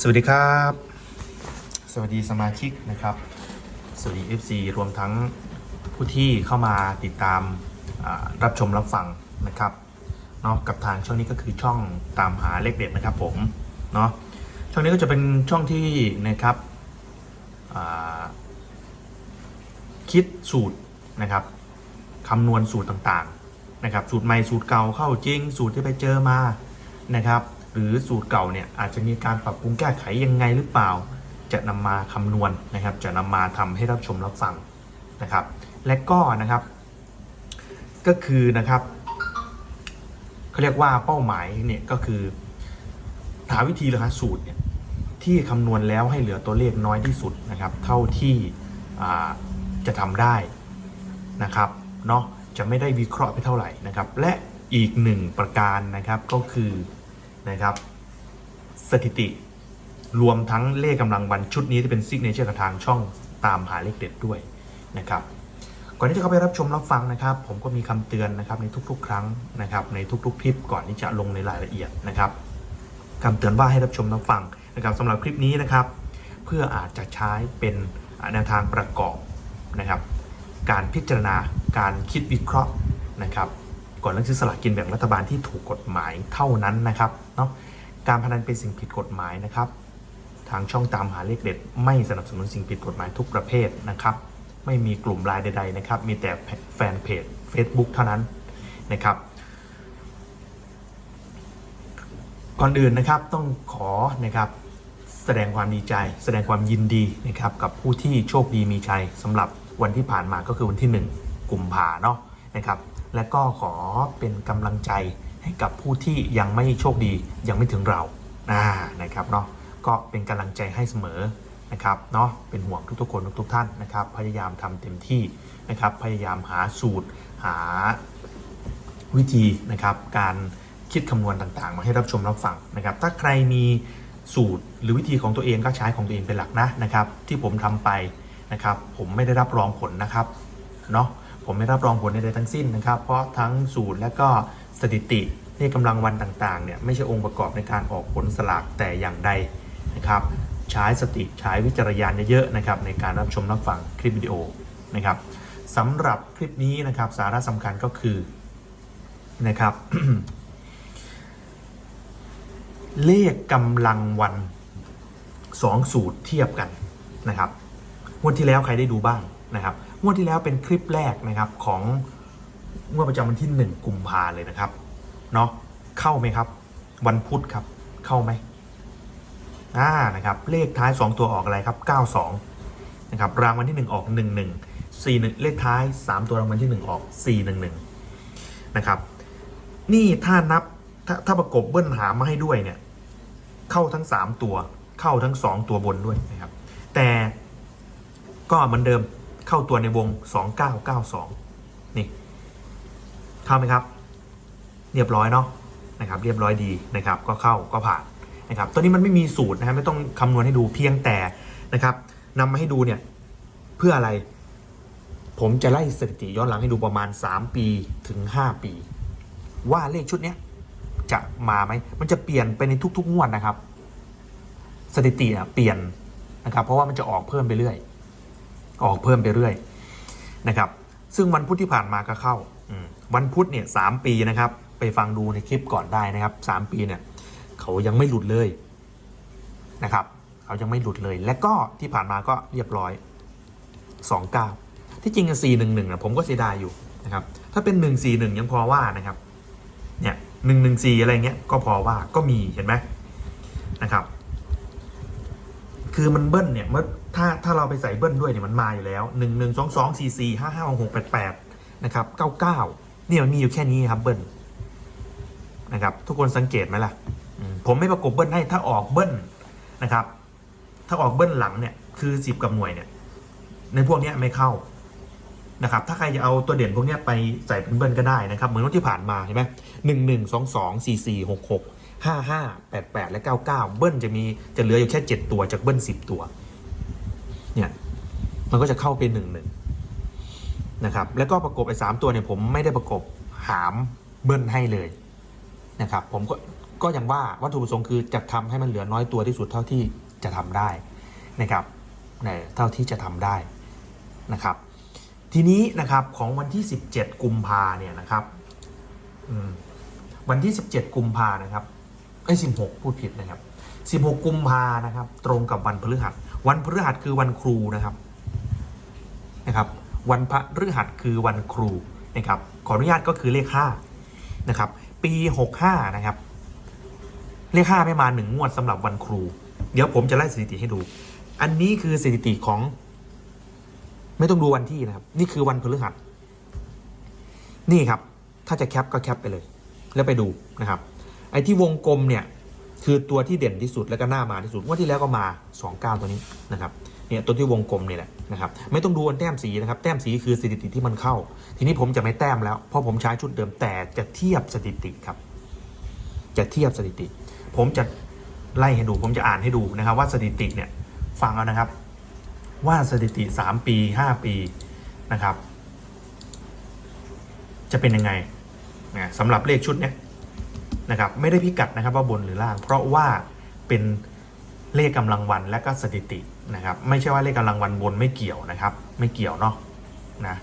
สวัสดีครับ สวัสดีสมาชิกนะครับ สวัสดี FC รวมทั้งผู้ที่เข้ามาติดตามรับชมรับฟังนะครับเนาะกับทางช่องนี้ก็คือช่องตามหาเลขเด็ดนะครับผมเนาะช่องนี้ก็จะเป็นช่องที่นะครับคิดสูตรนะครับคำนวณสูตรต่างๆนะครับสูตรใหม่สูตรเก่าเข้าจริงสูตรที่ไปเจอมานะครับ หรือสูตรเก่าเนี่ยอาจจะมีการปรับปรุงแก้ไขยังไงหรือเปล่า จะนำมาคำนวณนะครับ จะนำมาทำให้รับชมรับฟังนะครับ และก็นะครับ ก็คือนะครับเขาเรียกว่าเป้าหมายเนี่ยก็คือหาวิธีหรือหาสูตรเนี่ยที่คำนวณแล้วให้เหลือตัวเลขน้อยที่สุดนะครับ เท่าที่จะทำได้นะครับเนาะจะไม่ได้วิเคราะห์ไปเท่าไหร่นะครับ และอีกหนึ่งประการนะครับก็คือ นะครับ สถิติรวมทั้งเลขกำลังวันชุดนี้ที่เป็นซิกเนเจอร์กับทางช่องตามหาเลขเด็ดด้วยนะครับก่อนที่จะเข้าไปรับชมรับฟังนะครับ ผมก็มีคำเตือนนะครับในทุกๆ ครั้งนะครับ ในทุกๆคลิปก่อนที่จะลงในรายละเอียดนะครับคำเตือนว่าให้รับชมรับฟังนะครับสำหรับคลิปนี้นะครับ เพื่ออาจจะใช้เป็นแนวทางประกอบนะครับ การพิจารณาการคิดวิเคราะห์นะครับ ก่อนเลือกซื้อสลากกินแบ่งรัฐบาลที่ถูกกฎหมายเท่านั้นนะครับ เนาะการพนันเป็นสิ่งผิดกฎหมายนะครับ ทางช่องตามหาเลขเด็ด ไม่สนับสนุนสิ่งผิดกฎหมายทุกประเภทนะครับ ไม่มีกลุ่มไลน์ใด ๆ นะครับ มีแต่แฟนเพจ Facebook เท่านั้นนะครับก่อนอื่นนะครับต้องขอนะครับแสดงความดีใจ แสดงความยินดีนะครับกับผู้ที่โชคดีมีชัยสำหรับวันที่ผ่านมาก็คือวันที่ 1กุมภาเนาะนะครับ และก็ขอเป็นกำลังใจ ให้กับผู้ที่ยังไม่โชคดียังไม่ถึงเราอ่านะครับเนาะก็เป็นกำลังใจให้เสมอนะครับเนาะเป็นห่วงทุกๆคนทุกๆท่านนะครับ พยายามทำเต็มที่นะครับ พยายามหาสูตรหาวิธีนะครับการคิดคำนวณต่างๆ มาให้รับชมรับฟังนะครับ ถ้าใครมีสูตรหรือวิธีของตัวเองก็ใช้ของตัวเองเป็นหลักนะนะครับ ที่ผมทำไปนะครับ ผมไม่ได้รับรองผลนะครับเนาะผมไม่รับรองผลใดๆทั้งสิ้นนะครับ เพราะทั้งสูตรและก็ สถิติเลขกำลังวันต่างๆเนี่ยไม่ใช่องค์ประกอบในการออกผลสลากแต่อย่างใดนะครับใช้สติใช้วิจารณญาณเยอะๆนะครับในการรับชมรับฟังคลิปวิดีโอนะครับสำหรับคลิปนี้นะครับสาระสำคัญก็คือนะครับ เลขกำลังวันสองสูตรเทียบกันนะครับงวดที่แล้วใครได้ดูบ้างนะครับงวดที่แล้วเป็นคลิปแรกนะครับของ งวดประจำวันที่หนึ่งกุมภาเลยนะครับ เนาะเข้าไหมครับ วันพุธครับ เข้าไหมอ่านะครับ เลขท้าย 2 ตัวออกอะไรครับ 92 นะครับ รางวัลที่ 1 ออก 11 41 เลขท้าย 3 ตัวรางวัลที่ 1 ออก 411 นะครับ นี่ถ้านับถ้าถ้าประกบเบิ้ลหามาให้ด้วยเนี่ย เข้าทั้ง 3 ตัว เข้าทั้ง 2 ตัวบนด้วยนะครับ แต่ก็เหมือนเดิมเข้าตัวในวง 2992 นี่ เข้าไหมครับ เรียบร้อยเนาะนะครับ เรียบร้อยดีนะครับ ก็เข้าก็ผ่านนะครับตัวนี้มันไม่มีสูตรนะฮะไม่ต้องคำนวณให้ดูเพียงแต่นะครับนำมาให้ดูเนี่ยเพื่ออะไร ผมจะไล่สถิติย้อนหลังให้ดูประมาณ 3 ปีถึง 5 ปี ว่าเลขชุดเนี้ยจะมาไหมมันจะเปลี่ยนไปในทุกๆงวดนะครับ สถิติเปลี่ยนนะครับ เพราะว่ามันจะออกเพิ่มไปเรื่อย ออกเพิ่มไปเรื่อยนะครับ ซึ่งวันพุธที่ผ่านมาก็เข้า วันพุธเนี่ยสามปีนะครับ ไปฟังดูในคลิปก่อนได้นะครับสามปีเนี่ยเขายังไม่หลุดเลยนะครับเขายังไม่หลุดเลย และก็ที่ผ่านมาก็เรียบร้อยสองเก้าที่จริงสี่หนึ่งหนึ่งนะผมก็เสียดายอยู่นะครับ ถ้าเป็นหนึ่งสี่หนึ่งยังพอว่านะครับเนี่ยหนึ่งหนึ่งสี่อะไรเงี้ยก็พอว่าก็มีเห็นไหมนะครับ คือมันเบิ้ลเนี่ยเมื่อถ้าถ้าเราไปใส่เบิ้ลด้วยเนี่ยมันมาอยู่แล้วหนึ่งหนึ่งสองสองสี่สี่ห้าห้าหกแปดแปดนะครับเก้าเก้า เนี่ยมันมีอยู่แค่นี้ครับเบิ้ลนะครับ ทุกคนสังเกตไหมล่ะผมไม่ประกบเบิ้ลให้ถ้าออกเบิ้ลนะครับ ถ้าออกเบิ้ลหลังเนี่ยคือสิบกับหน่วยเนี่ย ในพวกนี้ไม่เข้านะครับ ถ้าใครจะเอาตัวเด่นพวกนี้ไปใส่เป็นเบิ้ลก็ได้นะครับ เหมือนที่ผ่านมาเห็นไหมหนึ่งหนึ่งสองสองสี่สี่หกหกห้าห้าแปดแปดและเก้าเก้าเบิ้ลจะมีจะเหลืออยู่แค่เจ็ดตัวจากเบิ้ลสิบตัว เนี่ย มันก็จะเข้าเป็นหนึ่งหนึ่ง นะครับแล้วก็ประกบไอ้สามตัวเนี่ยผมไม่ได้ประกบหามเบิ้ลให้เลยนะครับผมก็ก็อย่างว่าวัตถุประสงค์คือจะทำให้มันเหลือน้อยตัวที่สุดเท่าที่จะทำได้นะครับในเท่าที่จะทำได้นะครับ ทีนี้นะครับของวันที่ 17 กุมภาเนี่ยนะครับวันที่ 17 กุมภานะครับไอ้ย16พูดผิดนะครับ 16 กุมภานะครับ ตรงกับวันพฤหัส วันพฤหัสคือวันครูนะครับ วันพระฤหัสคือวันครูนะครับขออนุญาตก็คือเลข5นะครับปี 65นะครับเลข5ไม่มาหนึ่งงวดสำหรับวันครู เดี๋ยวผมจะไล่สถิติให้ดู อันนี้คือสถิติของ ไม่ต้องดูวันที่นะครับ นี่คือวันพฤหัสนี่ครับ ถ้าจะแคปก็แคปไปเลย แล้วไปดูนะครับ ไอ้ที่วงกลมเนี่ยคือตัวที่เด่นที่สุดแล้วก็หน้ามาที่สุดว่าที่แล้วก็มา 29 ตัวนี้นะครับ เนี่ยตัวที่วงกลมนี่แหละนะครับไม่ต้องดูอันแต้มสีนะครับ แต้มสีคือสถิติที่มันเข้า ทีนี้ผมจะไม่แต้มแล้ว เพราะผมใช้ชุดเดิมแต่จะเทียบสถิติครับ จะเทียบสถิติ ผมจะไล่ให้ดู ผมจะอ่านให้ดูนะครับ ว่าสถิติเนี่ยฟังเอานะครับ ว่าสถิติ 3 ปี 5 ปีนะครับ จะเป็นยังไงนะสำหรับเลขชุดเนี้ยนะครับ ไม่ได้พิกัดนะครับว่าบนหรือล่าง เพราะว่าเป็นเลขกำลังวันและก็สถิติ นะครับไม่ใช่ว่าเลขกำลังวันบนไม่เกี่ยวนะครับ ไม่เกี่ยวเนาะนะ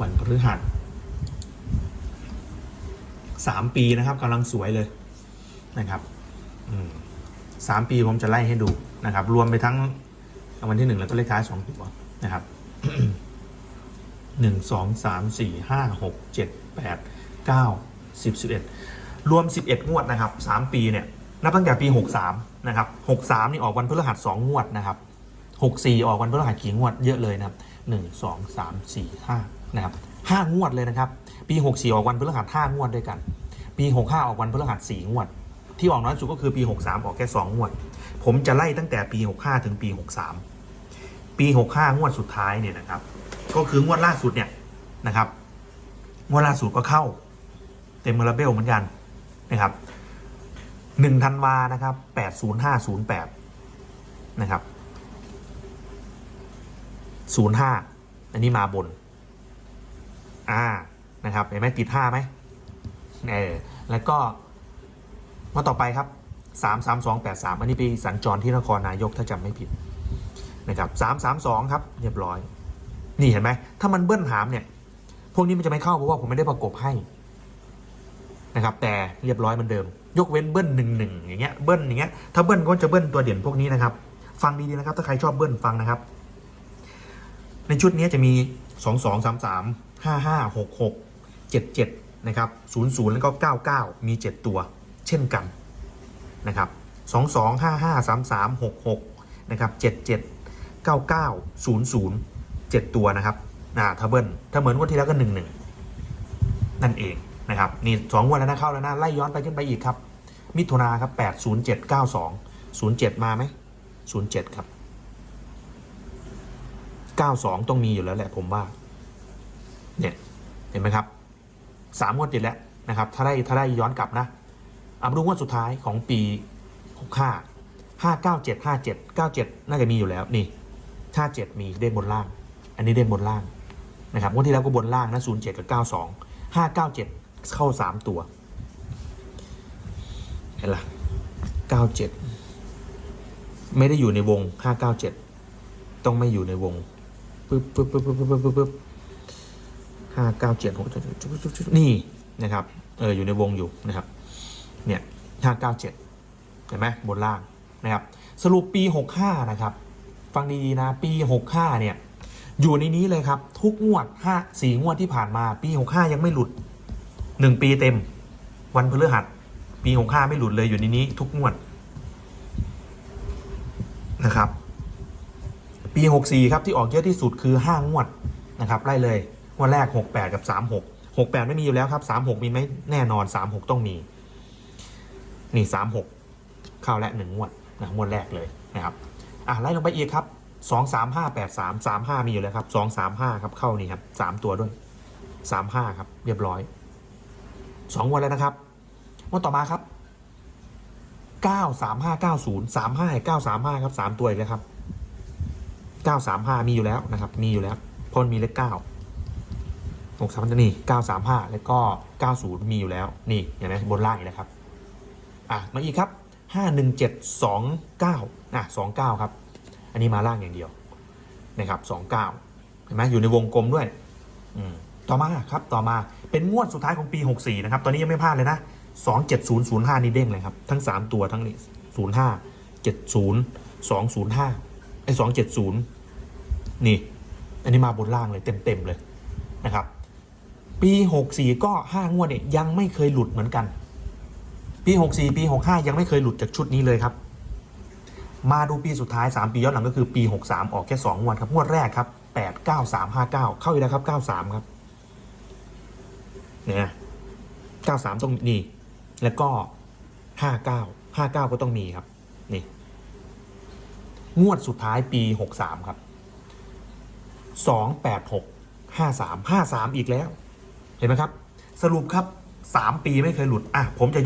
วันพฤหัสสามปีนะครับกำลังสวยเลยนะครับสามปีผมจะไล่ให้ดูนะครับ รวมไปทั้งวัลที่หนึ่งแล้วก็เลขท้ายสองตัว นะครับหนึ่งสองสามสี่ห้าหกเจ็ดแปดเก้าสิบสิบเอ็ดรวมสิบเอ็ดงวดนะครับสามปีเนี่ยนับตั้งแต่ปีหกสามนะครับหกสามนี่ออกวันพฤหัสสองงวดนะครับหกสี่ออกวันพฤหัสกี่งวดเยอะเลยนะครับหนึ่งสองสามสี่ห้านะครับห้างวดเลยนะครับ ปีหกสี่ออกวันพฤหัสห้างวดด้วยกัน ปีหกห้าออกวันพฤหัสสี่งวด ที่ออกน้อยสุดก็คือปีหกสามออกแค่สองงวด ผมจะไล่ตั้งแต่ปีหกห้าถึงปีหกสาม ปีหกห้างวดสุดท้ายเนี่ยนะครับ ก็คืองวดล่าสุดเนี่ยนะครับ งวดล่าสุดก็เข้า เต็มเมลเบลเหมือนกันนะครับหนึ่งธันวานะครับแปดศูนย์ห้าศูนย์แปดนะครับศูนย์ห้าอันนี้มาบน อ่านะครับเห็นไหมติดห้าไหมเออแล้วก็มาต่อไปครับสามสามสองแปดสามอันนี้ไปสัญจรที่นครนายกถ้าจำไม่ผิด นะครับสามสามสองครับเรียบร้อย นี่เห็นไหมถ้ามันเบิ้ลหามเนี่ย พวกนี้มันจะไม่เข้าเพราะว่าผมไม่ได้ประกบให้นะครับ แต่เรียบร้อยเหมือนเดิม ยกเว้นเบิ้ลหนึ่งหนึ่งอย่างเงี้ยเบิ้ลอย่างเงี้ยถ้าเบิ้ลก็จะเบิ้ลตัวเด่นพวกนี้นะครับ ฟังดีๆนะครับ ถ้าใครชอบเบิ้ลฟังนะครับ ในชุดนี้จะมีสองสองสามสามห้าห้าหกหกเจ็ดเจ็ดนะครับศูนย์ศูนย์แล้วก็เก้าเก้ามีเจ็ดตัวเช่นกันนะครับสองสองห้าห้าสามสามหกหกนะครับเจ็ดเจ็ด เก้าเก้าศูนย์ศูนย์เจ็ดตัวนะครับอ่าถ้าเบิ้ลถ้าเหมือนงวันที่แล้วก็หนึ่งหนึ่งนั่นเองนะครับนี่สองวันแล้วนะเข้าแล้วนะไล่ย้อนไปขึ้นไปอีกครับ มิถุนาครับแปดศูนย์เจ็ดเก้าสองศูนย์เจ็ดมาไหมศูนย์เจ็ดครับเก้าสองต้องมีอยู่แล้วแหละผมว่าเนี่ยเห็นไหมครับสามงวดติดแล้วนะครับถ้าได้ถ้าได้ย้อนกลับนะเอามาดูงวดสุดท้ายของปีหกห้าห้าเก้าเจ็ดห้าเจ็ดเก้าเจ็ดน่าจะมีอยู่แล้วนี่ ถ้าเจ็ดมีเด่นบนล่าง อันนี้เด่นบนล่างนะครับงวดที่แล้วก็บนล่างนะศูนย์เจ็ดกับเก้าสองห้าเก้าเจ็ดเข้าสามตัวเห็นละเก้าเจ็ดไม่ได้อยู่ในวงห้าเก้าเจ็ดต้องไม่อยู่ในวงปึ๊บปึ๊บปึ๊บปึ๊บปึ๊บปึ๊บปึ๊บห้าเก้าเจ็ดหกนี่นะครับเอออยู่ในวงอยู่นะครับเนี่ยห้าเก้าเจ็ดเห็นไหมบนล่างนะครับ สรุปปีหกห้านะครับ ฟังดีๆนะ ปี 65 เนี่ย อยู่ในนี้เลยครับ ทุกงวด5 4งวดที่ผ่านมา ปี 65 ยังไม่หลุด 1 ปีเต็ม วันพฤหัส ปี 65 ไม่หลุดเลยอยู่ในนี้ ทุกงวดนะครับ ปี 64 ครับที่ออกเยอะที่สุดคือ 5 งวดนะครับไล่เลยงวดแรก 68 กับ 36 68 ไม่มีอยู่แล้วครับ 36 มีไหมแน่นอน 36 ต้องมี นี่ 36 เข้าและ1งวดนะงวดแรกเลยนะครับ อะไล่ลงไปอีกครับสองสามห้าแปดสามสามห้ามีอยู่แล้วครับสองสามห้าครับเข้านี่ครับสามตัวด้วยสามห้าครับ เรียบร้อยสองวันแล้วนะครับวันต่อมาครับเก้าสามห้าเก้าศูนย์สามห้าเก้าสามห้าครับสามตัวอีกแล้วครับเก้าสามห้ามีอยู่แล้วนะครับ มีอยู่แล้วพรมันมีเลขเก้าหกสามนี่เก้าสามห้าแล้วก็เก้าศูนย์มีอยู่แล้ว นี่เห็นไหมบนล่างอีกแล้วครับ อะมาอีกครับ ห้าหนึ่งเจ็ดสองเก้าอะสองเก้าครับ อันนี้มาล่างอย่างเดียวนะครับสองเก้าเห็นไหมอยู่ในวงกลมด้วยต่อมาครับต่อมาเป็นงวดสุดท้ายของปี 64 นะครับ ตอนนี้ยังไม่พลาดเลยนะ 27005 นี่เด้งเลยครับ ทั้ง 3 ตัวทั้งนี้05 70 205ไอ้270 นี่ อันนี้มาบนล่างเลยเต็ม ๆ เลยนะครับ ปี 64 ก็ 5 งวดเนี่ยยังไม่เคยหลุดเหมือนกัน ปี 64 ปี 65 ยังไม่เคยหลุดจากชุดนี้เลยครับ มาดูปีสุดท้าย 3 ปีย้อนหลังก็คือปี 63 ออกแค่2งวดครับ งวดแรกครับ 8 9 3 5 9 เข้าอีกแล้วครับ 93 ครับ เนี่ย 93 ต้องนี่ แล้วก็ 59 59 ก็ต้องมีครับ นี่ งวดสุดท้ายปี 63 ครับ 286 53 53 อีกแล้ว เห็นไหมครับ สรุปครับ สามปีไม่เคยหลุด อะ ผมจะ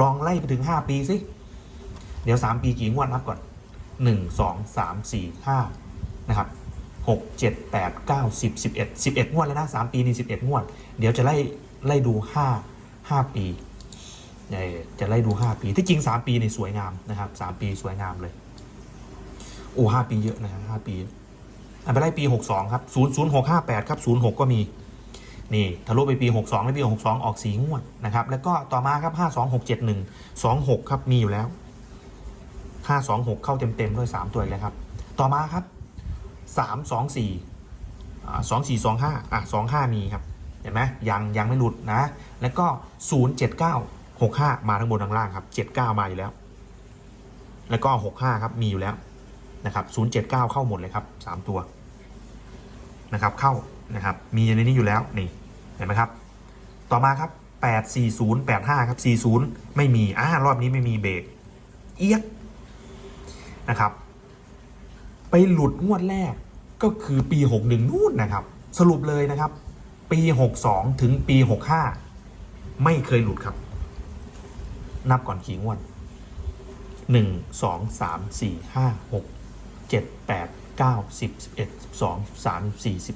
ลองไล่ไปถึงห้าปีสิ เดี๋ยวสามปีกี่งวดนับก่อนหนึ่งสองสามสี่ห้านะครับหกเจ็ดแปดเก้าสิบสิบเอ็ดสิบเอ็ดงวดแล้วนะสามปีนี่สิบเอ็ดงวด เดี๋ยวจะไล่ไล่ดูห้าห้าปีจะไล่ดูห้าปี ที่จริงสามปีในสวยงามนะครับสามปีสวยงามเลย โอ้ห้าปีเยอะนะครับห้าปีอันไปไล่ปีหกสองครับศูนย์ศูนย์หกห้าแปดครับศูนย์หกก็มี นี่ทะลุไปปี 62 แล้วปี 62 ออกสีงวดนะครับ แล้วก็ต่อมาครับ 52671 26 ครับมีอยู่แล้ว 526 เข้าเต็มๆด้วย 3 ตัวอีกแล้วครับ ต่อมาครับ 324อ่า2425อะ25 มีครับ เห็นไหมยังยังไม่หลุดนะ แล้วก็ 07965 มาทั้งบนทั้งล่างครับ 79 มาอยู่แล้ว แล้วก็ 65 ครับมีอยู่แล้วนะครับ 079 เข้าหมดเลยครับ 3 ตัวนะครับเข้า นะครับ มีในนี้อยู่แล้ว นี่ เห็นไหมครับ ต่อมาครับ 84085 ครับ 40 ไม่มี อ่า รอบนี้ไม่มีเบรก เอียดนะครับ ไปหลุดงวดแรกก็คือปี 61 นู่นนะครับ สรุปเลยนะครับ ปี 62 ถึงปี 65 ไม่เคยหลุดครับ นับก่อนกี่งวด 1 2 3 4 5 6 7 8 9 10 11 12 13 14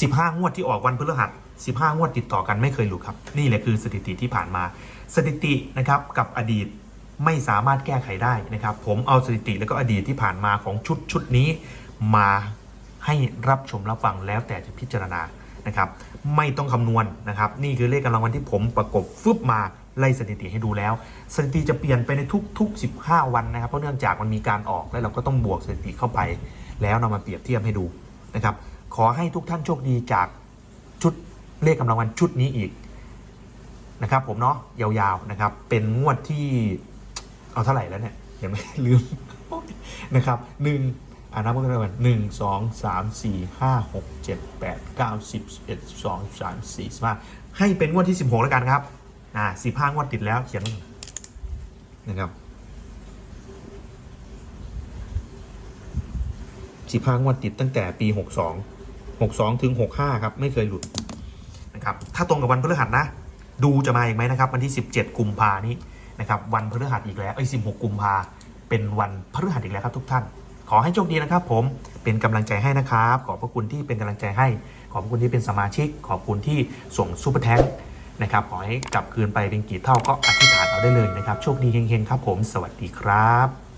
15 15 งวดที่ออกวันพฤหัส 15 งวดติดต่อกันไม่เคยหลุดครับ นี่แหละคือสถิติที่ผ่านมา สถิตินะครับกับอดีตไม่สามารถแก้ไขได้นะครับ ผมเอาสถิติแล้วก็อดีตที่ผ่านมาของชุดชุดนี้มาให้รับชมรับฟังแล้วแต่จะพิจารณานะครับ ไม่ต้องคำนวณนะครับ นี่คือเลขกำลังวันที่ผมประกบฟึบมาไล่สถิติให้ดูแล้ว สถิติจะเปลี่ยนไปในทุกๆ 15 วันนะครับ เพราะเนื่องจากมันมีการออกแล้วเราก็ต้องบวกสถิติเข้าไป แล้วนำมาเปรียบเทียบให้ดูนะครับ ขอให้ทุกท่านโชคดีจากชุดเลขกำลังวันชุดนี้อีกนะครับผมเนาะยาวๆนะครับ เป็นงวดที่เอาเท่าไหร่แล้วเนี่ยเห็นไหมลืมนะครับหนึ่งอ่านับกันเลยหนึ่งสองสามสี่ห้าหกเจ็ดแปดเก้าสิบเอ็ดสองสามสี่สิบห้าให้เป็นงวดที่สิบหกแล้วกันครับ อ่าสิบห้างวดติดแล้วเขียนนะครับ สิบห้างวดติดตั้งแต่ปีหกสองหกสองถึงหกห้าครับ ไม่เคยหลุดนะครับถ้าตรงกับวันพฤหัสนะ ดูจะมาอีกไหมนะครับ วันที่ 17 กุมภานี้นะครับวันพฤหัสอีกแล้วไอ้16 กุมภาเป็นวันพฤหัสอีกแล้วครับทุกท่าน ขอให้โชคดีนะครับผมเป็นกำลังใจให้นะครับ ขอบพระคุณที่เป็นกำลังใจให้ ขอบคุณที่เป็นสมาชิก ขอบคุณที่ส่งซูเปอร์แทงนะครับขอให้กลับคืนไปเป็นกี่เท่าก็อธิษฐานเอาได้เลยนะครับ โชคดีเฮงๆครับผม สวัสดีครับ